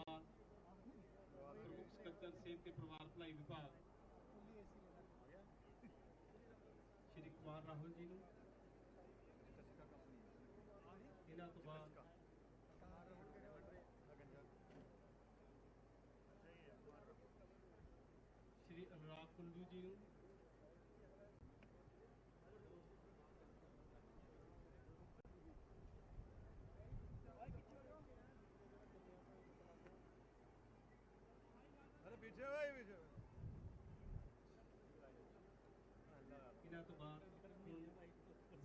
ਬਾਅਦ ਪ੍ਰਮੁੱਖ ਸਕੱਤਰ, ਸਿਹਤ ਤੇ ਪਰਿਵਾਰ ਭਲਾਈ ਵਿਭਾਗ। ਸ਼੍ਰੀ ਕੁਮਾਰ ਰਾਹੁਲ ਜੀ ਨੂੰ। ਇਹਨਾਂ ਤੋਂ ਬਾਅਦ ਸ਼੍ਰੀ ਅਨੁਰਾਗ ਕੁੰਡੂ ਜੀ ਨੂੰ।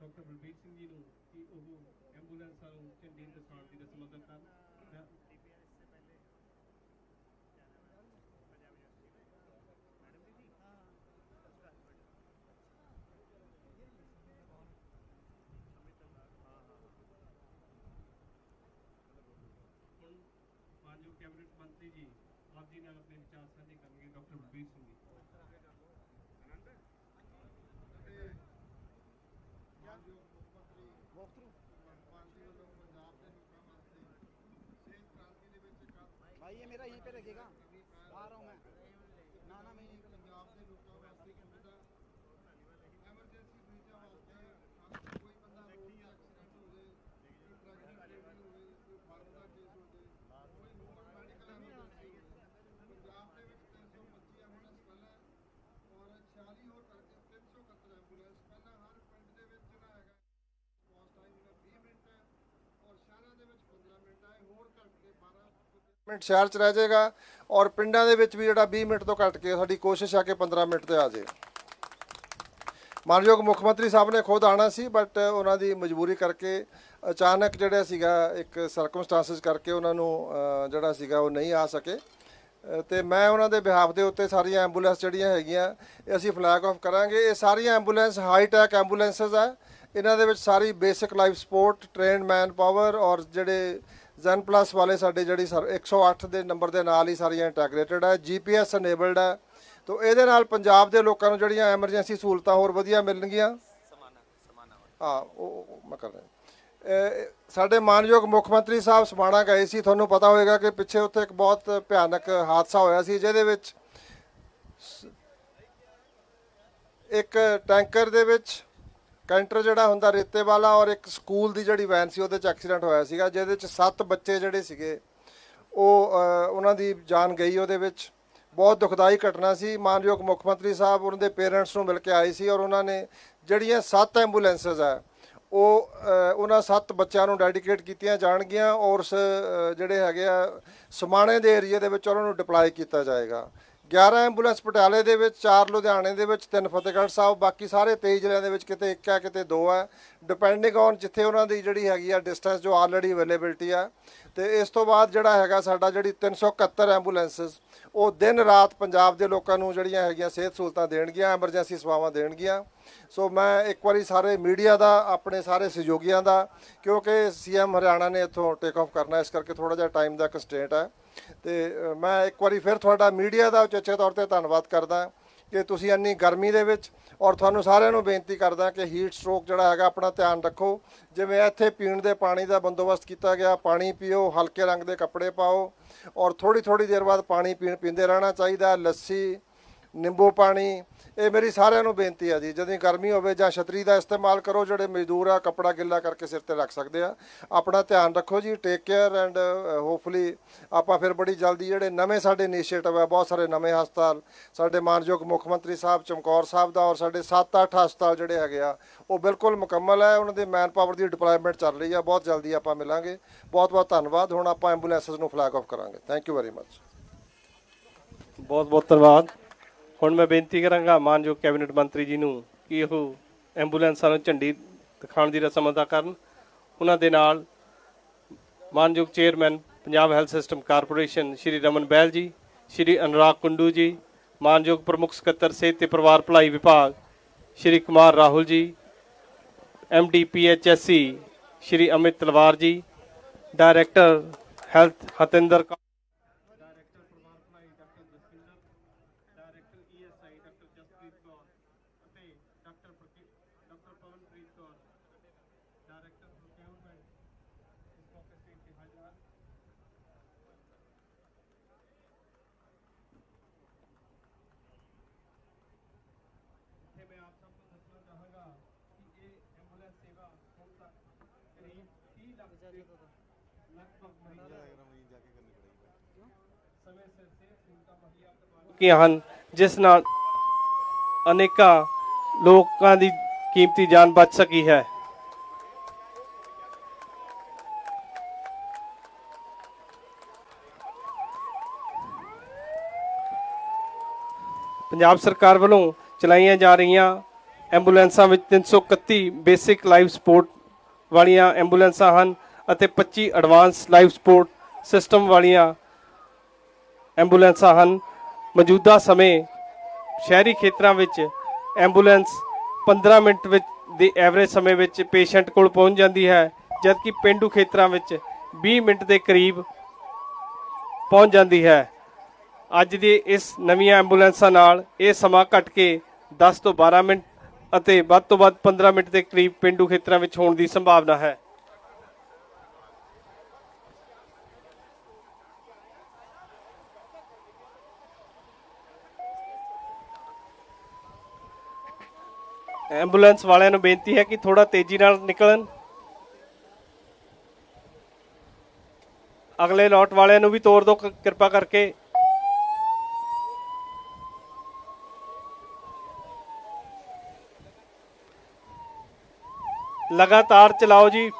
ਡਾਕਟਰ ਬਲਬੀਰ ਸਿੰਘ ਜੀ ਨੂੰ ਕਿ ਉਹ ਐਂਬੂਲੈਂਸਾਂ ਨੂੰ ਝੰਡੀ ਦਿਖਾਉਣ ਦੀ ਰਸਮ ਅਦਾ ਕਰਨ। ਮਾਨਯੋਗ ਕੈਬਨਿਟ ਮੰਤਰੀ ਜੀ ਆਪ ਜੀ ਨਾਲ ਆਪਣੇ ਵਿਚਾਰ ਸਾਂਝੇ ਕਰਨਗੇ ਡਾਕਟਰ ਬਲਬੀਰ ਸਿੰਘ ਜੀ। ਪੰਜਾਬ ਦੇ ਭਾਈ ਇਹ ਮੇਰਾ ਯਹੀਂ ਪੇ ਲੱਗੇਗਾ ਮਿੰਟ ਸ਼ਹਿਰ 'ਚ ਰਹਿ ਜਾਏਗਾ ਔਰ ਪਿੰਡਾਂ ਦੇ ਵਿੱਚ ਵੀ ਜਿਹੜਾ 20 ਮਿੰਟ ਤੋਂ ਘੱਟ ਕੇ ਸਾਡੀ ਕੋਸ਼ਿਸ਼ ਆ ਕਿ 15 ਮਿੰਟ ਤੇ ਆ ਜਾਏ। ਮਾਨਯੋਗ ਮੁੱਖ ਮੰਤਰੀ ਸਾਹਿਬ ਨੇ ਖੁਦ ਆਣਾ ਸੀ ਬਟ ਉਹਨਾਂ ਦੀ ਮਜਬੂਰੀ ਕਰਕੇ ਅਚਾਨਕ ਜਿਹੜਾ ਸੀਗਾ ਇੱਕ ਸਰਕਮਸਟੈਂਸਸ ਕਰਕੇ ਉਹਨਾਂ ਨੂੰ ਜਿਹੜਾ ਸੀਗਾ ਉਹ ਨਹੀਂ ਆ ਸਕੇ। ਅ, ਤੇ ਮੈਂ ਉਹਨਾਂ ਦੇ ਬਿਹਾਫ ਦੇ ਉੱਤੇ ਸਾਰੀਆਂ ਐਂਬੂਲੈਂਸ ਜਿਹੜੀਆਂ ਹੈਗੀਆਂ ਇਹ ਅਸੀਂ ਫਲੈਗ ਆਫ ਕਰਾਂਗੇ। ਇਹ ਸਾਰੀਆਂ ਐਂਬੂਲੈਂਸ ਹਾਈ ਟੈਕ ਐਂਬੂਲੈਂਸਸ ਹੈ ਇਹਨਾਂ ਦੇ ਵਿੱਚ ਸਾਰੀ basic life support trained man power ਔਰ ਜਿਹੜੇ ਜ਼ੈਨ ਪਲੱਸ ਵਾਲੇ ਸਾਡੇ ਜਿਹੜੀ ਸਰ 108 ਦੇ ਨੰਬਰ ਦੇ ਨਾਲ ਹੀ ਸਾਰੀਆਂ ਇੰਟੈਗ੍ਰੇਟਡ ਹੈ ਜੀਪੀਐਸ ਅਨੇਬਲਡ ਹੈ। ਤੋ ਇਹਦੇ ਨਾਲ ਪੰਜਾਬ ਦੇ ਲੋਕਾਂ ਨੂੰ ਜਿਹੜੀਆਂ ਐਮਰਜੈਂਸੀ ਸਹੂਲਤਾਂ ਹੋਰ ਵਧੀਆ ਮਿਲਣਗੀਆਂ। ਹਾਂ, ਉਹ ਉਹ ਮੈਂ ਕਰ ਰਿਹਾ। ਸਾਡੇ ਮਾਨਯੋਗ ਮੁੱਖ ਮੰਤਰੀ ਸਾਹਿਬ ਸਮਾਣਾ ਗਏ ਸੀ। ਤੁਹਾਨੂੰ ਪਤਾ ਹੋਵੇਗਾ ਕਿ ਪਿੱਛੇ ਉੱਥੇ ਇੱਕ ਬਹੁਤ ਭਿਆਨਕ ਹਾਦਸਾ ਹੋਇਆ ਸੀ, ਜਿਹਦੇ ਵਿੱਚ ਸ- ਇੱਕ ਟੈਂਕਰ ਦੇ ਵਿੱਚ ਕੈਂਟਰ ਜਿਹੜਾ ਹੁੰਦਾ ਰੇਤੇ ਵਾਲਾ ਔਰ ਇੱਕ ਸਕੂਲ ਦੀ ਜਿਹੜੀ ਵੈਨ ਸੀ ਉਹਦੇ 'ਚ ਐਕਸੀਡੈਂਟ ਹੋਇਆ ਸੀਗਾ, ਜਿਹਦੇ 'ਚ ਸੱਤ ਬੱਚੇ ਜਿਹੜੇ ਸੀਗੇ, ਉਹ ਉਹਨਾਂ ਦੀ ਜਾਨ ਗਈ ਉਹਦੇ ਵਿੱਚ। ਬਹੁਤ ਦੁਖਦਾਈ ਘਟਨਾ ਸੀ। ਮਾਨਯੋਗ ਮੁੱਖ ਮੰਤਰੀ ਸਾਹਿਬ, ਉਹਨਾਂ ਦੇ ਪੇਰੈਂਟਸ ਨੂੰ ਮਿਲ ਕੇ ਆਏ ਸੀ ਔਰ ਉਹਨਾਂ ਨੇ ਜਿਹੜੀਆਂ ਸੱਤ ਐਂਬੂਲੈਂਸਸ ਆ, ਉਹ ਉਹਨਾਂ ਸੱਤ ਬੱਚਿਆਂ ਨੂੰ ਡੈਡੀਕੇਟ ਕੀਤੀਆਂ ਜਾਣਗੀਆਂ ਔਰ ਜਿਹੜੇ ਹੈਗੇ ਆ, ਸਮਾਣੇ ਦੇ ਏਰੀਆ ਦੇ ਵਿੱਚ ਉਹਨਾਂ ਨੂੰ ਡਿਪਲਾਈ ਕੀਤਾ ਜਾਏਗਾ। 11 ਐਂਬੂਲੈਂਸ ਪਟਿਆਲੇ ਦੇ ਵਿੱਚ 4 ਲੁਧਿਆਣੇ ਦੇ ਵਿੱਚ 3 ਫਤਿਹਗੜ੍ਹ ਸਾਹਿਬ, ਬਾਕੀ ਸਾਰੇ 23 ਜ਼ਿਲ੍ਹਿਆਂ ਦੇ ਵਿੱਚ ਕਿਤੇ ਇੱਕ ਹੈ, ਕਿਤੇ ਦੋ ਹੈ। ਡਿਪੈਂਡਿੰਗ ਔਨ ਜਿੱਥੇ ਉਹਨਾਂ ਦੀ ਜਿਹੜੀ ਹੈਗੀ ਆ ਡਿਸਟੈਂਸ ਜੋ ਆਲਰੇਡੀ ਅਵੇਲੇਬਿਲਟੀ ਆ ਤੇ ਇਸ ਤੋਂ ਬਾਅਦ ਜਿਹੜਾ ਹੈਗਾ ਸਾਡਾ ਜਿਹੜੀ 371 ਐਂਬੂਲੈਂਸਸ, ਉਹ ਦਿਨ ਰਾਤ ਪੰਜਾਬ ਦੇ ਲੋਕਾਂ ਨੂੰ ਜਿਹੜੀਆਂ ਹੈਗੀਆਂ ਸਿਹਤ ਸਹੂਲਤਾਂ ਦੇਣਗੀਆਂ, ਐਮਰਜੈਂਸੀ ਸੇਵਾਵਾਂ ਦੇਣਗੀਆਂ। ਸੋ ਮੈਂ ਇੱਕ ਵਾਰੀ ਸਾਰੇ ਮੀਡੀਆ ਦਾ, ਆਪਣੇ ਸਾਰੇ ਸਹਿਯੋਗੀਆਂ ਦਾ, ਕਿਉਂਕਿ ਸੀਐਮ ਹਰਿਆਣਾ ਨੇ ਇੱਥੋਂ ਟੇਕ ਆਫ ਕਰਨਾ, ਇਸ ਕਰਕੇ ਥੋੜਾ ਜਿਹਾ ਟਾਈਮ ਦਾ ਕੰਸਟ੍ਰੇਂਟ ਹੈ। ਤੇ ਮੈਂ ਇੱਕ ਵਾਰੀ ਫਿਰ ਤੁਹਾਡਾ ਮੀਡੀਆ ਦਾ ਉਚੇਚੇ ਤੌਰ ਤੇ ਧੰਨਵਾਦ ਕਰਦਾ। ਕਿ ਤੁਸੀਂ ਇੰਨੀ ਗਰਮੀ ਦੇ ਵਿੱਚ, ਔਰ ਤੁਹਾਨੂੰ ਸਾਰਿਆਂ ਨੂੰ ਬੇਨਤੀ ਕਰਦਾ ਕਿ ਹੀਟ ਸਟ੍ਰੋਕ ਜਿਹੜਾ ਹੈਗਾ, ਆਪਣਾ ਧਿਆਨ ਰੱਖੋ। ਜਿਵੇਂ ਇੱਥੇ ਪੀਣ ਦੇ ਪਾਣੀ ਦਾ ਬੰਦੋਬਸਤ ਕੀਤਾ ਗਿਆ, ਪਾਣੀ ਪੀਓ, ਹਲਕੇ ਰੰਗ ਦੇ ਕੱਪੜੇ ਪਾਓ, ਔਰ ਥੋੜੀ ਥੋੜੀ ਦੇਰ ਬਾਅਦ ਪਾਣੀ ਪੀਣ, ਪੀਂਦੇ ਰਹਿਣਾ ਚਾਹੀਦਾ, ਲੱਸੀ ਨਿੰਬੂ ਪਾਣੀ, ਇਹ ਮੇਰੀ ਸਾਰਿਆਂ ਨੂੰ ਬੇਨਤੀ ਆ ਜੀ। ਜਦੋਂ ਗਰਮੀ ਹੋਵੇ ਜਾਂ ਛਤਰੀ ਦਾ ਇਸਤੇਮਾਲ ਕਰੋ, ਜਿਹੜੇ ਮਜ਼ਦੂਰ ਆ, ਕੱਪੜਾ ਗਿੱਲਾ ਕਰਕੇ ਸਿਰ ਤੇ ਰੱਖ ਸਕਦੇ ਆ। ਆਪਣਾ ਧਿਆਨ ਰੱਖੋ ਜੀ ਟੇਕ ਕੇਅਰ ਐਂਡ ਹੋਪਫੁਲੀ ਆਪਾਂ ਫਿਰ ਬੜੀ ਜਲਦੀ ਜਿਹੜੇ ਨਵੇਂ ਸਾਡੇ ਇਨੀਸ਼ੀਏਟਿਵ ਆ, ਬਹੁਤ ਸਾਰੇ ਨਵੇਂ ਹਸਪਤਾਲ, ਸਾਡੇ ਮਾਨਯੋਗ ਮੁੱਖ ਮੰਤਰੀ ਸਾਹਿਬ ਚਮਕੌਰ ਸਾਹਿਬ ਦਾ ਔਰ ਸਾਡੇ 7-8 ਹਸਪਤਾਲ ਜਿਹੜੇ ਹੈਗੇ ਆ, ਉਹ ਬਿਲਕੁਲ ਮੁਕੰਮਲ ਹੈ ਉਹਨਾਂ ਦੇ ਮੈਨ ਪਾਵਰ ਦੀ ਡਿਪਲੋਇਮੈਂਟ ਚੱਲ ਰਹੀ ਆ। ਬਹੁਤ ਜਲਦੀ ਆਪਾਂ ਮਿਲਾਂਗੇ। ਬਹੁਤ ਬਹੁਤ ਧੰਨਵਾਦ। ਹੁਣ ਆਪਾਂ ਐਂਬੂਲੈਂਸਸ ਨੂੰ ਫਲੈਗ ਆਫ ਕਰਾਂਗੇ। ਥੈਂਕ ਯੂ ਵੈਰੀ ਮੱਚ ਬਹੁਤ ਬਹੁਤ ਧੰਨਵਾਦ। ਹੁਣ ਮੈਂ ਬੇਨਤੀ ਕਰਾਂਗਾ ਮਾਨਯੋਗ ਕੈਬਨਿਟ ਮੰਤਰੀ ਜੀ ਨੂੰ ਕਿ ਉਹ ਐਂਬੂਲੈਂਸਾਂ ਨੂੰ ਝੰਡੀ ਦਿਖਾਉਣ ਦੀ ਰਸਮ ਅਦਾ ਕਰਨ। ਉਹਨਾਂ ਦੇ ਨਾਲ ਮਾਨਯੋਗ chairman, Punjab health system corporation Shri Raman Bahl ji, Shri Anurag Kundu ਜੀ, ਮਾਨਯੋਗ ਪ੍ਰਮੁੱਖ ਸਕੱਤਰ ਸਿਹਤ ਤੇ ਪਰਿਵਾਰ ਭਲਾਈ ਵਿਭਾਗ ਸ਼੍ਰੀ Kumar Rahul ji MD ਪੀਐਚਐਸਸੀ Shri Amit Talwar ji, director health Hatinder Kaur director ESI doctor Jaspreet Kaur ਅਤੇ doctor doctor Pavanpreet Kaur director procurement ਇਸ ਮੌਕੇ ਤੇ ਇੱਥੇ ਹਾਜ਼ਰ ਇੱਥੇ ਮੈਂ ਆਪ ਸਭ ਨੂੰ ਦੱਸਣਾ ਚਾਹਾਂਗਾ ਕਿ ਇਹ ਐਂਬੂਲੈਂਸ ਸੇਵਾ ਹੁਣ ਤੱਕ ਕਰੀਬ 30 ਲੱਖ ਦੇ ਲਗਭਗ ਮਰੀਜ਼ਾਂ ਸਮੇਂ ਹਨ, ਜਿਸ ਨਾਲ ਅਨੇਕਾਂ ਲੋਕਾਂ ਦੀ ਕੀਮਤੀ ਜਾਨ ਬਚ ਸਕੀ ਹੈ। ਪੰਜਾਬ ਸਰਕਾਰ ਵੱਲੋਂ ਚਲਾਈਆਂ ਜਾ ਰਹੀਆਂ ਐਂਬੂਲੈਂਸਾਂ ਵਿੱਚ 331 ਬੇਸਿਕ ਲਾਈਫ ਸਪੋਰਟ ਵਾਲੀਆਂ ਐਂਬੂਲੈਂਸਾਂ ਹਨ ਅਤੇ 25 ਐਡਵਾਂਸ ਲਾਈਫ ਸਪੋਰਟ ਸਿਸਟਮ ਵਾਲੀਆਂ ਐਂਬੂਲੈਂਸਾਂ ਹਨ ਮੌਜੂਦਾ ਸਮੇਂ ਸ਼ਹਿਰੀ ਖੇਤਰਾਂ ਵਿੱਚ ਐਂਬੂਲੈਂਸ 15 ਮਿੰਟ ਵਿੱਚ ਦੇ ਐਵਰੇਜ ਸਮੇਂ ਵਿੱਚ ਪੇਸ਼ੈਂਟ ਕੋਲ ਪਹੁੰਚ ਜਾਂਦੀ ਹੈ, ਜਦਕਿ ਪਿੰਡੂ ਖੇਤਰਾਂ ਵਿੱਚ 20 ਮਿੰਟ ਦੇ ਕਰੀਬ ਪਹੁੰਚ ਜਾਂਦੀ ਹੈ। ਅੱਜ ਦੀ ਇਸ ਨਵੀਆਂ ਐਂਬੂਲੈਂਸਾਂ ਨਾਲ ਇਹ ਸਮਾਂ ਘਟ ਕੇ 10 ਤੋਂ 12 ਮਿੰਟ ਅਤੇ ਵੱਧ ਤੋਂ ਵੱਧ 15 ਮਿੰਟ ਦੇ ਕਰੀਬ ਪਿੰਡੂ ਖੇਤਰਾਂ ਵਿੱਚ ਹੋਣ ਦੀ ਸੰਭਾਵਨਾ ਹੈ। ਐਂਬੂਲੈਂਸ ਵਾਲਿਆਂ ਨੂੰ ਬੇਨਤੀ ਹੈ ਕਿ ਥੋੜਾ ਤੇਜ਼ੀ ਨਾਲ ਨਿਕਲਣ। ਅਗਲੇ ਲੋਟ ਵਾਲਿਆਂ ਨੂੰ ਵੀ ਤੋਰ ਦਿਓ ਕਿਰਪਾ ਕਰਕੇ। ਲਗਾਤਾਰ ਚਲਾਓ ਜੀ।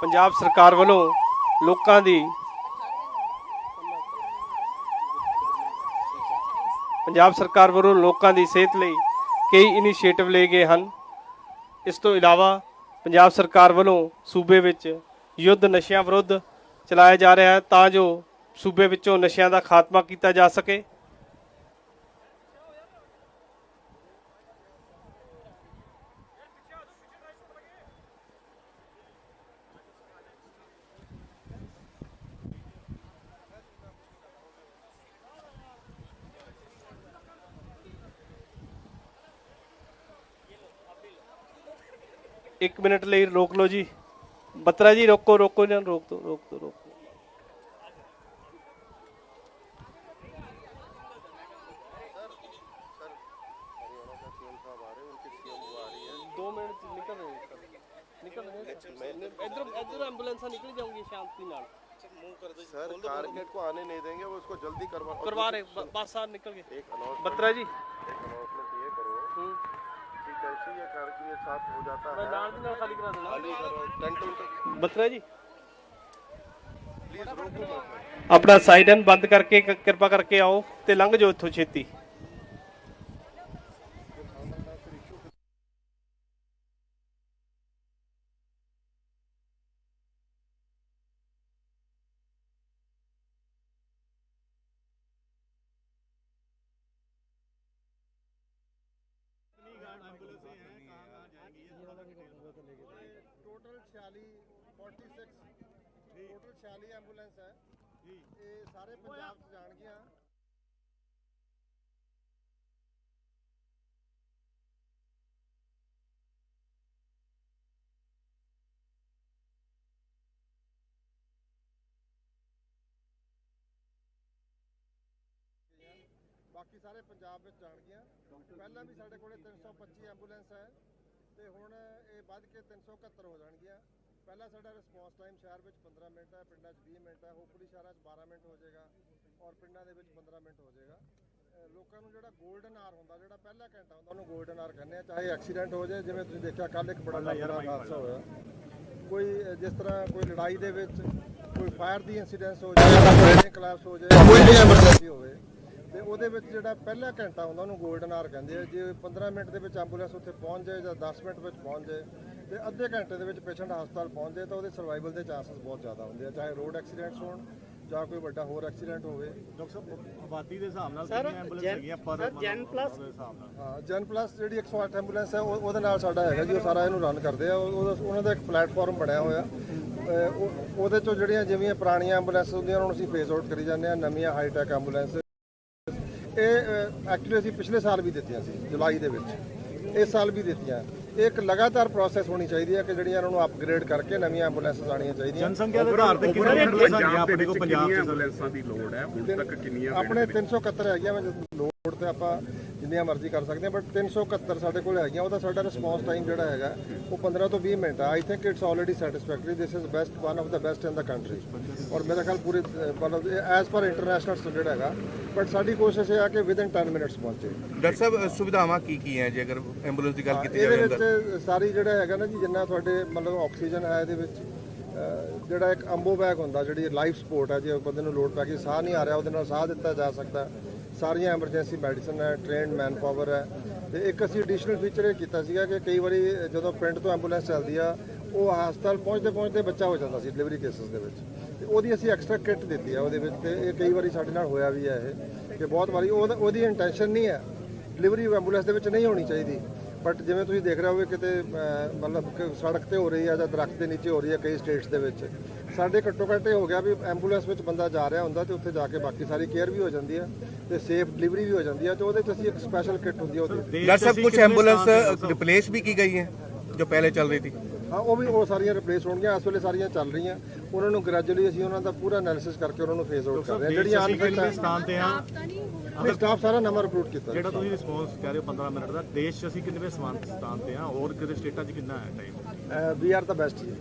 ਪੰਜਾਬ ਸਰਕਾਰ ਵੱਲੋਂ ਲੋਕਾਂ ਦੀ ਪੰਜਾਬ ਸਰਕਾਰ ਵੱਲੋਂ ਲੋਕਾਂ ਦੀ ਸਿਹਤ ਲਈ ਕਈ ਇਨੀਸ਼ੀਏਟਿਵ ਲਏ ਗਏ ਹਨ। ਇਸ ਤੋਂ ਇਲਾਵਾ ਪੰਜਾਬ ਸਰਕਾਰ ਵੱਲੋਂ ਸੂਬੇ ਵਿੱਚ ਯੁੱਧ ਨਸ਼ਿਆਂ ਵਿਰੁੱਧ ਚਲਾਇਆ ਜਾ ਰਿਹਾ ਹੈ ਤਾਂ ਜੋ ਸੂਬੇ ਵਿੱਚੋਂ ਨਸ਼ਿਆਂ ਦਾ ਖਾਤਮਾ ਕੀਤਾ ਜਾ ਸਕੇ। ਇੱਕ ਮਿੰਟ ਲਈ ਰੋਕ ਲਓ ਜੀ ਬਤਰਾ ਜੀ ਰੋਕੋ ਰੋਕੋ ਜਾਂ ਰੋਕ ਦੋ ਰੋਕ ਦੋ ਰੋਕ ਦਿਓ। ਦੋ ਮਿੰਟ ਚ ਨਿਕਲ ਰਹੇ ਨੇ। ਨਿਕਲ ਰਹੇ ਨੇ। ਇੱਧਰ ਇੱਧਰ ਐਂਬੂਲੈਂਸਾਂ ਨਿਕਲ ਜਾਊਂਗੀ ਸ਼ਾਂਤੀ ਨਾਲ सर कारकेट को आने नहीं देंगे वो उसको जल्दी करवा और ਕਰਵਾ ਰਹੇ ਬ- ਬਸ ਆ ਨਿਕਲ कैसे ये कारगिल के साथ हो जाता ਮੈਂ है ਨਾਲ ਦੀ ਨਾਲ ਖਾਲੀ ਕਰਾ ਦੇਣਾ खाली करो tent Wundt Batra ji please रोको मत ਆਪਣਾ ਸਾਈਡਨ ਬੰਦ ਕਰਕੇ ਕ- ਕਿਰਪਾ ਕਰਕੇ ਆਓ ਤੇ ਲੰਘ ਜਾਓ ਇੱਥੋਂ ਛੇਤੀ ਟੋਟਲ 46 46 ਟੋਟਲ 46 ਐਂਬੂਲੈਂਸ ਹੈ ਜੀ ਇਹ ਸਾਰੇ ਪੰਜਾਬ ਚ ਜਾਣਗੀਆਂ ਬਾਕੀ ਸਾਰੇ ਪੰਜਾਬ ਵਿੱਚ ਜਾਣਗੀਆਂ ਪਹਿਲਾਂ ਵੀ ਸਾਡੇ ਕੋਲੇ 325 ਐਂਬੂਲੈਂਸ ਹੈ ਤੇ ਹੁਣ ਇਹ ਵੱਧ ਕੇ 371 ਹੋ ਜਾਣਗੀਆਂ। ਪਹਿਲਾ ਸਾਡਾ ਰਿਸਪੌਂਸ ਟਾਈਮ ਸ਼ਹਿਰ ਵਿੱਚ 15 ਮਿੰਟ ਹੈ ਪਿੰਡਾਂ 'ਚ 20 ਮਿੰਟ ਹੈ ਹੋਪਫੁਲੀ ਸ਼ਹਿਰਾਂ 'ਚ 12 ਮਿੰਟ ਹੋ ਜਾਏਗਾ ਔਰ ਪਿੰਡਾਂ ਦੇ ਵਿੱਚ 15 ਮਿੰਟ ਹੋ ਜਾਏਗਾ। ਲੋਕਾਂ ਨੂੰ ਜਿਹੜਾ 골ਡਨ ਆਰ ਹੁੰਦਾ ਜਿਹੜਾ ਪਹਿਲਾ ਘੰਟਾ ਹੁੰਦਾ ਉਹਨੂੰ 골ਡਨ ਆਰ ਕਹਿੰਦੇ ਆ। ਚਾਹੇ ਐਕਸੀਡੈਂਟ ਹੋ ਜਾਏ ਜਿਵੇਂ ਤੁਸੀਂ ਦੇਖਿਆ ਕੱਲ ਇੱਕ ਬੜਾ ਦਰਦਨਾਕ ਹਾਦਸਾ ਹੋਇਆ। ਕੋਈ ਜਿਸ ਤਰ੍ਹਾਂ ਕੋਈ ਲੜਾਈ ਦੇ ਵਿੱਚ ਕੋਈ ਫਾਇਰ ਦੀ ਇਨਸੀਡੈਂਸ ਹੋ ਜਾਏ ਬਿਲਡਿੰਗ ਕਲਾਪਸ ਹੋ ਜਾਏ ਕੋਈ ਵੀ ਐਮਰਜੈਂਸੀ ਹੋਵੇ ਤੇ ਉਹਦੇ ਵਿੱਚ ਜਿਹੜਾ ਪਹਿਲਾ ਘੰਟਾ ਹੁੰਦਾ ਉਹਨੂੰ 골ਡਨ ਆਰ ਕਹਿੰਦੇ ਆ। ਜੇ 15 ਮਿੰਟ ਦੇ ਵਿੱਚ ਐਂਬੂਲੈਂਸ ਉੱਥੇ ਪਹੁੰਚ ਜਾਏ ਜਾਂ 10 ਮਿੰਟ ਵਿੱਚ ਪਹੁੰਚ ਜਾਏ ਤੇ ਅੱਧੇ ਘੰਟੇ ਦੇ ਵਿੱਚ ਪੇਸ਼ੈਂਟ ਹਸਪਤਾਲ ਪਹੁੰਚ ਜਾਏ ਤਾਂ ਉਹਦੇ ਸਰਵਾਈਵਲ ਦੇ ਚਾਂਸਸ ਬਹੁਤ ਜ਼ਿਆਦਾ ਹੁੰਦੇ ਆ। ਚਾਹੇ ਰੋਡ ਐਕਸੀਡੈਂਟਸ ਹੋਣ ਜਾਂ ਕੋਈ ਵੱਡਾ ਹੋਰ ਐਕਸੀਡੈਂਟ ਹੋਵੇ। ਡਾਕਟਰ ਸਾਹਿਬ ਆਬਾਦੀ ਦੇ ਹਿਸਾਬ ਨਾਲ ਕਿੰਨੀਆਂ ਐਂਬੂਲੈਂਸ ਹੈਗੀਆਂ ਪਰ ਹਿਸਾਬ ਨਾਲ? ਹਾਂ ਜਨ ਪਲੱਸ ਜਿਹੜੀ 108 ਐਂਬੂਲੈਂਸ ਹੈ ਉਹ- ਉਹਦੇ ਨਾਲ ਸਾਡਾ ਹੈਗਾ ਜੀ ਉਹ ਸਾਰਾ ਇਹਨੂੰ ਰਨ ਕਰਦੇ ਆ। ਉਹਨਾਂ ਦਾ ਇੱਕ ਪਲੇਟਫਾਰਮ ਬਣਿਆ ਹੋਇਆ। ਉਹਦੇ ਚੋਂ ਜਿਹੜੀਆਂ ਜਿਵੇਂ ਪੁਰਾਣੀਆਂ ਐਂਬੂਲੈਂਸ ਹੁੰਦੀਆਂ ਉਹਨਾਂ ਨੂੰ ਅਸੀਂ ਫੇਜ਼ ਆਊਟ ਕਰੀ ਜਾਂਦੇ ਆ ਨਵੀਆਂ ਹਾਈਟੈਕ ਐਂਬੂਲੈਂਸ ਇਹ ਐਕਚੁਅਲੀ ਅਸੀਂ ਪਿਛਲੇ ਸਾਲ ਵੀ ਦਿੱਤੀਆਂ ਸੀ ਜੁਲਾਈ ਦੇ ਵਿੱਚ। ਇਸ ਸਾਲ ਵੀ ਦਿੱਤੀਆਂ। ਇਹ ਇੱਕ ਲਗਾਤਾਰ ਪ੍ਰੋਸੈਸ ਹੋਣੀ ਚਾਹੀਦੀ ਹੈ ਕਿ ਜਿਹੜੀਆਂ ਇਹਨਾਂ ਨੂੰ ਅਪਗ੍ਰੇਡ ਕਰਕੇ ਨਵੀਆਂ ਐਂਬੂਲੈਂਸ ਆਣੀਆਂ ਚਾਹੀਦੀਆਂ। ਜਨਸੰਖਿਆ ਦੇ ਆਧਾਰ ਤੇ ਹੈਗੀਆਂ ਆਪਣੇ ਕੋਲ ਪੰਜਾਬ 'ਚ ਐਂਬੂਲੈਂਸਾਂ ਦੀ ਲੋੜ ਹੈ? ਹੁਣ ਤੱਕ ਕਿੰਨੀਆਂ ਆਪਣੇ 371 ਹੈਗੀਆਂ ਮੈਂ ਲੋਡ ਤੇ ਆਪਾਂ ਜਿੰਨੀਆਂ ਮਰਜ਼ੀ ਕਰ ਸਕਦੇ ਹਾਂ ਬਟ 371 ਸਾਡੇ ਕੋਲ ਹੈਗੀਆਂ। ਉਹਦਾ ਸਾਡਾ ਰਿਸਪੌਂਸ ਟਾਈਮ ਜਿਹੜਾ ਹੈਗਾ ਉਹ 15 ਤੋਂ 20 ਮਿੰਟ ਆ। I think it's already satisfactory this is best one of the best in the country ਔਰ ਮੇਰਾ ਖਿਆਲ ਪੂਰੇ ਮਤਲਬ ਐਜ਼ ਪਰ ਇੰਟਰਨੈਸ਼ਨਲ ਸਟੈਂਡਰਡ ਹੈਗਾ। ਬਟ ਸਾਡੀ ਕੋਸ਼ਿਸ਼ ਇਹ ਆ ਕਿ ਵਿਦ ਇਨ 10 ਮਿੰਟਸ ਪਹੁੰਚੇ। ਡਾਕਟਰ ਸਾਹਿਬ ਸੁਵਿਧਾਵਾਂ ਕੀ ਕੀ ਹੈ ਜੇ ਅਗਰ ਐਂਬੂਲੈਂਸ ਦੀ ਗੱਲ ਕੀਤੀ ਇਹਦੇ ਜਾਵੇ ਅੰਦਰ? ਵਿੱਚ ਸਾਰੀ ਜਿਹੜਾ ਹੈਗਾ ਨਾ ਜੀ ਜਿੰਨਾ ਤੁਹਾਡੇ ਮਤਲਬ ਆਕਸੀਜਨ ਹੈ ਇਹਦੇ ਵਿੱਚ ਜਿਹੜਾ ਇੱਕ ਅੰਬੋ ਬੈਗ ਹੁੰਦਾ ਜਿਹੜੀ ਲਾਈਫ ਸਪੋਰਟ ਹੈ ਜੇ ਬੰਦੇ ਨੂੰ ਲੋਡ ਪੈ ਗਈ ਸਾਹ ਨਹੀਂ ਆ ਰਿਹਾ ਉਹਦੇ ਨਾਲ ਸਾਹ ਦਿੱਤਾ ਜਾ ਸਕਦਾ। ਸਾਰੀਆਂ ਐਮਰਜੈਂਸੀ ਮੈਡੀਸਨ ਹੈ ਟ੍ਰੇਨਡ ਮੈਨਪਾਵਰ ਹੈ। ਤੇ ਇੱਕ ਅਸੀਂ ਐਡੀਸ਼ਨਲ ਫੀਚਰ ਇਹ ਕੀਤਾ ਸੀਗਾ ਕਿ ਕਈ ਵਾਰੀ ਜਦੋਂ ਪਿੰਡ ਤੋਂ ਐਂਬੂਲੈਂਸ ਚੱਲਦੀ ਆ ਉਹ ਹਸਪਤਾਲ ਪਹੁੰਚਦੇ ਪਹੁੰਚਦੇ ਬੱਚਾ ਹੋ ਜਾਂਦਾ ਸੀ ਡਿਲੀਵਰੀ ਕੇਸਸ ਦੇ ਵਿੱਚ। ਉਹਦੀ ਅਸੀਂ ਐਕਸਟਰਾ ਕਿੱਟ ਦਿੱਤੀ ਆ ਉਹਦੇ ਵਿੱਚ ਤੇ ਇਹ ਕਈ ਵਾਰੀ ਸਾਡੇ ਨਾਲ ਹੋਇਆ ਵੀ ਹੈ ਇਹ ਕਿ ਬਹੁਤ ਵਾਰੀ ਉਹਦਾ- ਉਹਦੀ ਇੰਟੈਂਸ਼ਨ ਨਹੀਂ ਹੈ ਡਿਲੀਵਰੀ ਐਂਬੂਲੈਂਸ ਦੇ ਵਿੱਚ ਨਹੀਂ ਹੋਣੀ ਚਾਹੀਦੀ। ਬਟ ਜਿਵੇਂ ਤੁਸੀਂ ਦੇਖ ਰਹੇ ਹੋਵੇ ਕਿਤੇ ਅਹ, ਮਤਲਬ ਕਿ ਸੜਕ ਤੇ ਹੋ ਰਹੀ ਹੈ ਜਾਂ ਦਰਖਤ ਦੇ ਨੀਚੇ ਹੋ ਰਹੀ ਹੈ ਕਈ ਸਟੇਟਸ ਦੇ ਵਿੱਚ। ਸਾਡੇ ਘੱਟੋ ਘੱਟ ਇਹ ਹੋ ਗਿਆ ਵੀ ਐਂਬੂਲੈਂਸ ਵਿੱਚ ਬੰਦਾ ਜਾ ਰਿਹਾ ਹੁੰਦਾ ਤੇ ਉੱਥੇ ਜਾ ਕੇ ਬਾਕੀ ਸਾਰੀ ਕੇਅਰ ਵੀ ਹੋ ਜਾਂਦੀ ਹੈ ਤੇ ਸੇਫ ਡਿਲੀਵਰੀ ਵੀ ਹੋ ਜਾਂਦੀ ਹੈ ਤੇ ਉਹਦੇ 'ਚ ਅਸੀਂ ਇੱਕ ਸਪੈਸ਼ਲ ਕਿੱਟ ਹੁੰਦੀ ਹੈ ਉਹਦੀ। ਦੇਸ਼ 'ਚ ਡਾਕਟਰ ਸਾਹਿਬ ਅਸੀਂ ਕੁਝ ਕਿੰਨੇ ਐਂਬੂਲੈਂਸ ਸਥਾਨ ਤੇ ਰਿਪਲੇਸ ਵੀ ਕੀ ਗਈ ਹੈ ਹਾਂ ਉਹ ਵੀ ਉਹ ਸਾਰੀਆਂ ਰਿਪਲੇਸ ਹੋਣਗੀਆਂ ਇਸ ਵੇਲੇ ਸਾਰੀਆਂ ਚੱਲ ਰਹੀਆਂ। ਉਹਨਾਂ ਨੂੰ ਗ੍ਰੈਜੂਅਲੀ ਅਸੀਂ ਉਹਨਾਂ ਦਾ ਪੂਰਾ ਐਨਾਲਿਸਿਸ ਕਰਕੇ ਉਹਨਾਂ ਨੂੰ ਫੇਜ਼ ਆਊਟ ਕਰ ਰਹੇ ਹਾਂ। ਜਿਹੜੀਆਂ ਅਨਫਿਟ ਹੈ ਸਥਾਨ ਤੇ ਹਾਂ। ਨਹੀਂ ਸਟਾਫ ਸਾਰਾ ਨਵਾਂ ਰਿਕਰੂਟ ਕੀਤਾ। ਜਿਹੜਾ ਤੁਸੀਂ ਰਿਸਪੌਂਸ ਕਹਿ ਰਹੇ ਹੋ 15 ਮਿੰਟ ਦਾ ਦੇਸ਼ 'ਚ ਅਸੀਂ ਕਿੰਨੇ ਸਥਾਨ ਸਥਾਨ ਤੇ ਹਾਂ? ਹੋਰ ਕਿਤੇ ਸਟੇਟਾਂ 'ਚ ਕਿੰਨਾ ਹੈ time we are the best ਜੀ।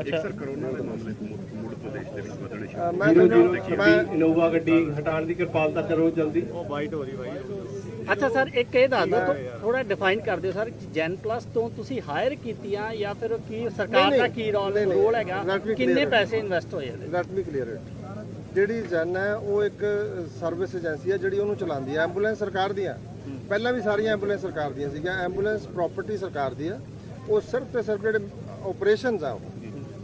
ਇੱਕ ਸਰ ਕਰੋਨਾ ਦੇ ਮਾਮਲੇ ਤੋਂ ਮੁੜ ਮੁੜ ਤੋਂ ਦੇਸ਼ ਦੇ ਵਿੱਚ ਵਧਣੇ ਸ਼ੁਰੂ ਮੈਂ ਇਨੋਵਾ ਗੱਡੀ ਹਟਾਉਣ ਦੀ ਕਿਰਪਾਲਤਾ ਕਰੋ ਜਲਦੀ। ਉਹ ਵਾਈਟ ਹੋ ਰਹੀ ਬਾਈ ਅੱਛਾ ਸਰ ਇੱਕ ਇਹ ਦੱਸ ਦਿਓ ਥੋੜਾ ਡਿਫਾਈਨ ਕਰ ਦਿਓ ਸਰ ਜੈਨ ਪਲੱਸ ਤੋਂ ਤੁਸੀਂ ਹਾਇਰ ਕੀਤੀਆਂ ਜਾਂ ਫਿਰ ਕੀ ਸਰਕਾਰ ਦਾ ਕੀ ਰੋਲ ਹੈਗਾ? ਕਿੰਨੇ. ਪੈਸੇ ਇਨਵੈਸਟ ਹੋਏ ਇਹਦੇ? ਲੈਟ ਮੀ ਕਲੀਅਰ ਇਟ ਜਿਹੜੀ ਜਨ ਹੈ ਉਹ ਇੱਕ ਸਰਵਿਸ ਏਜੰਸੀ ਹੈ ਜਿਹੜੀ ਉਹਨੂੰ ਚਲਾਉਂਦੀ ਹੈ ਐਂਬੂਲੈਂਸ ਸਰਕਾਰ ਦੀਆਂ ਪਹਿਲਾਂ ਵੀ ਸਾਰੀਆਂ ਐਂਬੂਲੈਂਸ ਸਰਕਾਰ ਦੀਆਂ ਸੀਗੀਆਂ ਐਂਬੂਲੈਂਸ ਪ੍ਰਾਪਰਟੀ ਸਰਕਾਰ ਦੀ ਹੈ। ਉਹ ਸਿਰਫ ਤੇ ਸਿਰਫ ਜਿਹੜੇ ਆਪਰੇਸ਼ਨਸ ਆ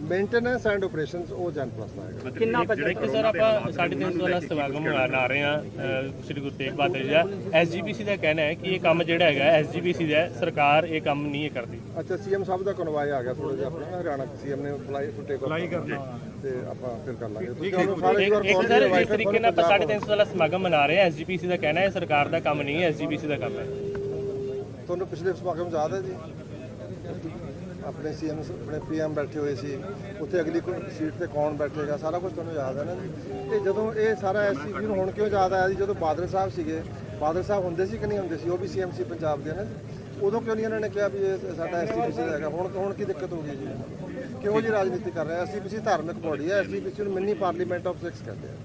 ਮੇਨਟੇਨੈਂਸ ਐਂਡ ਆਪਰੇਸ਼ਨਸ ਉਹ ਜਨ ਪਲੱਸ ਦਾ ਹੈਗਾ। ਕਿੰਨਾ ਬਜਟ ਇੱਕ ਸਰ ਆਪਾਂ 350 ਵਾਲਾ ਸਮਾਗਮ ਮਨਾ ਰਹੇ ਅਹ ਸ੍ਰੀ ਗੁਰੂ ਤੇਗ ਬਹਾਦਰ ਜੀ ਦਾ। ਐਸਜੀਪੀਸੀ ਦਾ ਕਹਿਣਾ ਹੈ ਕਿ ਇਹ ਕੰਮ ਜਿਹੜਾ ਹੈਗਾ ਐਸਜੀਪੀਸੀ ਦਾ ਹੈ, ਸਰਕਾਰ ਇਹ ਕੰਮ ਨਹੀਂ ਇਹ ਕਰਦੀ। ਅੱਛਾ ਸੀਐਮ ਸਾਹਿਬ ਦਾ ਕਨਵਾਏ ਆ ਗਿਆ ਥੋੜਾ ਜਿਹਾ ਆਪਣਾ ਨਾ ਹਰਿਆਣਾ ਸੀਐਮ ਨੇ ਫਲਾਈ ਟੂ ਟੇਕ ਅਪਲਾਈ ਕਰਨਾ ਤੇ ਆਪਾਂ ਫਿਰ ਕਰ ਲਾਂਗੇ। ਇੱਕ ਸਰ ਜਿਸ ਤਰੀਕੇ ਨਾਲ ਆਪਾਂ 350 ਵਾਲਾ ਸਮਾਗਮ ਮਨਾ ਰਹੇ ਹਾਂ ਐਸਜੀਪੀਸੀ ਦਾ ਕਹਿਣਾ ਹੈ ਸਰਕਾਰ ਦਾ ਕੰਮ ਨਹੀਂ ਹੈ ਐਸਜੀਪੀਸੀ ਦਾ ਕੰਮ ਹੈ। ਤੁਹਾਨੂੰ ਪਿਛਲੇ ਸਮਾਗਮ ਯਾਦ ਹੈ ਜੀ? ਆਪਣੇ ਸੀਐਮ ਆਪਣੇ ਪੀਐਮ ਬੈਠੇ ਹੋਏ ਸੀ। ਉੱਥੇ ਅਗਲੀ ਸੀਟ ਤੇ ਕੌਣ ਬੈਠੇਗਾ? ਸਾਰਾ ਕੁਝ ਤੁਹਾਨੂੰ ਯਾਦ ਹੈ ਨਾ ਜੀ। ਇਹ ਜਦੋਂ ਇਹ ਸਾਰਾ ਐਸਸੀਪੀ ਨੂੰ ਹੁਣ ਕਿਉਂ ਯਾਦ ਆਇਆ ਜੀ? ਜਦੋਂ ਬਾਦਲ ਸਾਹਿਬ ਸੀਗੇ, ਬਾਦਲ ਸਾਹਿਬ ਹੁੰਦੇ ਸੀ ਕਿ ਨਹੀਂ ਹੁੰਦੇ ਸੀ? ਉਹ ਵੀ ਸੀਐਮ ਸੀ ਪੰਜਾਬ ਦੇ ਨਾ ਉਦੋਂ ਕਿਉਂ ਨਹੀਂ ਇਹਨਾਂ ਨੇ ਕਿਹਾ ਵੀ ਇਹ ਸਾਡਾ ਐਸਸੀਪੀਸੀ ਦਾ ਹੈਗਾ? ਹੁਣ ਹੁਣ ਕੀ ਦਿੱਕਤ ਹੋ ਗਈ ਜੀ? ਕਿਉਂ ਜੀ ਰਾਜਨੀਤੀ ਕਰ ਰਹੇ? ਆ ਐਸਸੀਪੀਸੀ ਧਾਰਮਿਕ ਬੋਡੀ ਹੈ। ਐਸਸੀਪੀਸੀ ਨੂੰ ਮਿੰਨੀ ਪਾਰਲੀਮੈਂਟ ਆਫ ਸਿਕਸ ਕਹਿੰਦੇ ਆ।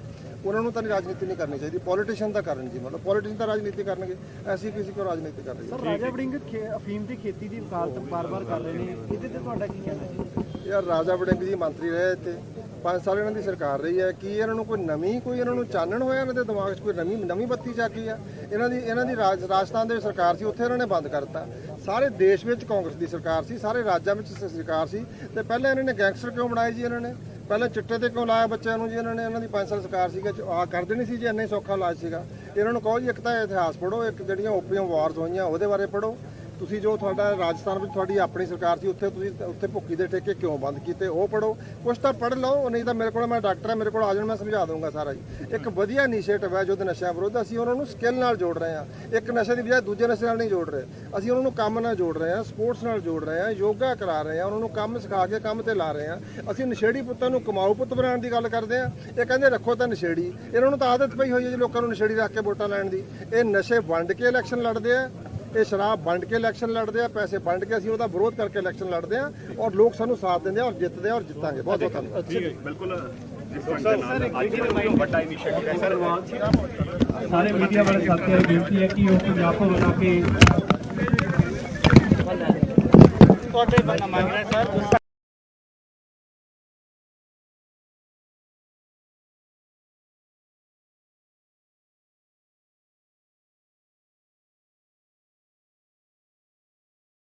ਉਹਨਾਂ ਨੂੰ ਤਾਂ ਨਹੀਂ ਰਾਜਨੀਤੀ ਨਹੀਂ ਕਰਨੀ ਚਾਹੀਦੀ ਪੋਲੀਟੀਸ਼ੀਅਨ ਤਾਂ ਕਰਨ ਜੀ ਮਤਲਬ ਪੋਲੀਟੀਸ਼ੀਅਨ ਤਾਂ ਰਾਜਨੀਤੀ ਕਰਨਗੇ ਐਸਸੀਪੀਸੀ ਕਿਉਂ ਰਾਜਨੀਤੀ ਕਰ ਰਹੀ ਹੈ ਰਾਜਾ ਵੜਿੰਗ ਅਫੀਮ ਦੀ ਖੇਤੀ ਦੀ ਵਕਾਲਤ ਬਾਰ-ਬਾਰ ਕਰ ਰਹੇ ਨੇ ਇਹਦੇ ਤੇ ਤੁਹਾਡਾ ਕੀ ਕਹਿਣਾ ਹੈ ਯਾਰ ਰਾਜਾ ਵੜਿੰਗ ਜੀ ਮੰਤਰੀ ਰਹੇ ਇੱਥੇ ਪੰਜ ਸਾਲ ਇਹਨਾਂ ਦੀ ਸਰਕਾਰ ਰਹੀ ਹੈ ਕੀ ਇਹਨਾਂ ਨੂੰ ਕੋਈ ਨਵੀਂ ਕੋਈ ਇਹਨਾਂ ਨੂੰ ਚਾਨਣ ਹੋਇਆ ਇਹਨਾਂ ਦੇ ਦਿਮਾਗ 'ਚ ਕੋਈ ਨਵੀਂ ਨਵੀਂ ਬੱਤੀ ਜਾਗੀ ਆ? ਇਹਨਾਂ ਦੀ ਇਹਨਾਂ ਦੀ ਰਾਜ ਰਾਜਸਥਾਨ ਦੇ ਸਰਕਾਰ ਸੀ ਉੱਥੇ ਇਹਨਾਂ ਨੇ ਬੰਦ ਕਰਤਾ। ਸਾਰੇ ਦੇਸ਼ ਵਿੱਚ ਕਾਂਗਰਸ ਦੀ ਸਰਕਾਰ ਸੀ ਸਾਰੇ ਰਾਜਾਂ ਵਿੱਚ ਸਰਕਾਰ ਸੀ ਤੇ ਪਹਿਲਾਂ ਇਹਨਾਂ ਨੇ ਗੈਂਗਸਟਰ ਕਿਉਂ ਬਣਾਏ ਜੀ ਇਹਨਾਂ ਨੇ? ਪਹਿਲਾਂ ਚਿੱਟੇ ਤੇ ਕਿਉਂ ਲਾਇਆ ਬੱਚਿਆਂ ਨੂੰ ਜੀ? ਇਹਨਾਂ ਨੇ ਇਹਨਾਂ ਦੀ 5 ਸਾਲ ਸਰਕਾਰ ਸੀਗਾ ਆ ਕਰਦੇ ਨਹੀਂ ਸੀ ਜੀ, ਇੰਨਾ ਹੀ ਸੌਖਾ ਇਲਾਜ ਸੀਗਾ। ਇਹਨਾਂ ਨੂੰ ਕਹੋ ਜੀ, ਇੱਕ ਤਾਂ ਇਤਿਹਾਸ ਪੜ੍ਹੋ, ਇੱਕ ਜਿਹੜੀਆਂ ਓਪੀਅਮ ਵਾਰਸ ਹੋਈਆਂ, ਉਹਦੇ ਬਾਰੇ ਪੜ੍ਹੋ। ਤੁਸੀਂ ਜੋ ਤੁਹਾਡਾ ਰਾਜਸਥਾਨ ਵਿੱਚ ਤੁਹਾਡੀ ਆਪਣੀ ਸਰਕਾਰ ਸੀ, ਉੱਥੇ ਤੁਸੀਂ ਉੱਥੇ ਭੁੱਕੀ ਦੇ ਠੇਕੇ ਕਿਉਂ ਬੰਦ ਕੀਤੇ? ਉਹ ਪੜੋ ਕੁਛ ਤਾਂ ਪੜ੍ਹ ਲਓ ਨਹੀਂ ਤਾਂ ਮੇਰੇ ਕੋਲ ਮੈਂ ਡਾਕਟਰ ਹਾਂ, ਮੇਰੇ ਕੋਲ ਆ ਜਾਣ, ਮੈਂ ਸਮਝਾ ਦਊਂਗਾ ਸਾਰਾ ਜੀ। ਇੱਕ ਵਧੀਆ ਇਨੀਸ਼ੀਏਟਿਵ ਹੈ ਜੋ ਨਸ਼ਿਆਂ ਵਿਰੁੱਧ, ਅਸੀਂ ਉਹਨਾਂ ਨੂੰ ਸਕਿੱਲ ਨਾਲ ਜੋੜ ਰਹੇ ਹਾਂ। ਇੱਕ ਨਸ਼ੇ ਦੀ ਬਜਾਏ ਦੂਜੇ ਨਸ਼ੇ ਨਾਲ ਨਹੀਂ ਜੋੜ ਰਹੇ। ਅਸੀਂ ਉਹਨਾਂ ਨੂੰ ਕੰਮ ਨਾਲ ਜੋੜ ਰਹੇ ਹਾਂ ਸਪੋਰਟਸ ਨਾਲ ਜੋੜ ਰਹੇ ਹਾਂ, ਯੋਗਾ ਕਰਾ ਰਹੇ ਹਾਂ, ਉਹਨਾਂ ਨੂੰ ਕੰਮ ਸਿਖਾ ਕੇ ਕੰਮ ਤੇ ਲਾ ਰਹੇ ਹਾਂ। ਅਸੀਂ ਨਸ਼ੇੜੀ ਪੁੱਤਾਂ ਨੂੰ ਕਮਾਊ ਪੁੱਤ ਬਣਾਉਣ ਦੀ ਗੱਲ ਕਰਦੇ ਹਾਂ। ਇਹ ਕਹਿੰਦੇ ਰੱਖੋ ਤਾਂ ਨਸ਼ੇੜੀ। ਇਹਨਾਂ ਨੂੰ ਤਾਂ ਆਦਤ ਪਈ ਹੋਈ ਹੈ ਜੀ ਲੋਕਾਂ ਨੂੰ ਨਸ਼ੇੜੀ ਰੱਖ ਕੇ ਵੋਟਾਂ ਲੈਣ ਦੀ। ਇਹ ਨਸ਼ੇ ਵੰਡ ਕੇ ਇਲੈਕਸ਼ਨ ਲੜਦੇ ਆ। ਇਹ ਸ਼ਰਾਬ ਵੰਡ ਕੇ ਇਲੈਕਸ਼ਨ ਲੜਦੇ ਆ ਪੈਸੇ ਵੰਡ ਕੇ ਅਸੀਂ ਉਹਦਾ ਵਿਰੋਧ ਕਰਕੇ ਇਲੈਕਸ਼ਨ ਲੜਦੇ ਆ ਔਰ ਲੋਕ ਸਾਨੂੰ ਸਾਥ ਦਿੰਦੇ ਆ ਔਰ ਜਿੱਤਦੇ ਆ ਔਰ ਜਿੱਤਾਂਗੇ। ਬਹੁਤ ਬਹੁਤ ਧੰਨਵਾਦ। ਬਿਲਕੁਲ ਜਿਸ ਢੰਗ ਦੇ ਨਾਲ ਅੱਜ ਦਾ ਵੱਡਾ ਇਨੀਸ਼ੀਏਟਿਵ ਹੈ। ਸਰ ਸਾਰੇ ਮੀਡੀਆ ਵਾਲੇ ਸਾਥੀਆਂ ਨੂੰ ਬੇਨਤੀ ਹੈ ਕਿ ਉਹ ਪੰਜਾਬ ਭਵਨ ਆ ਕੇ ਤੁਹਾਡੇ ਨੁਮਾਇੰਦੇ ਸਰ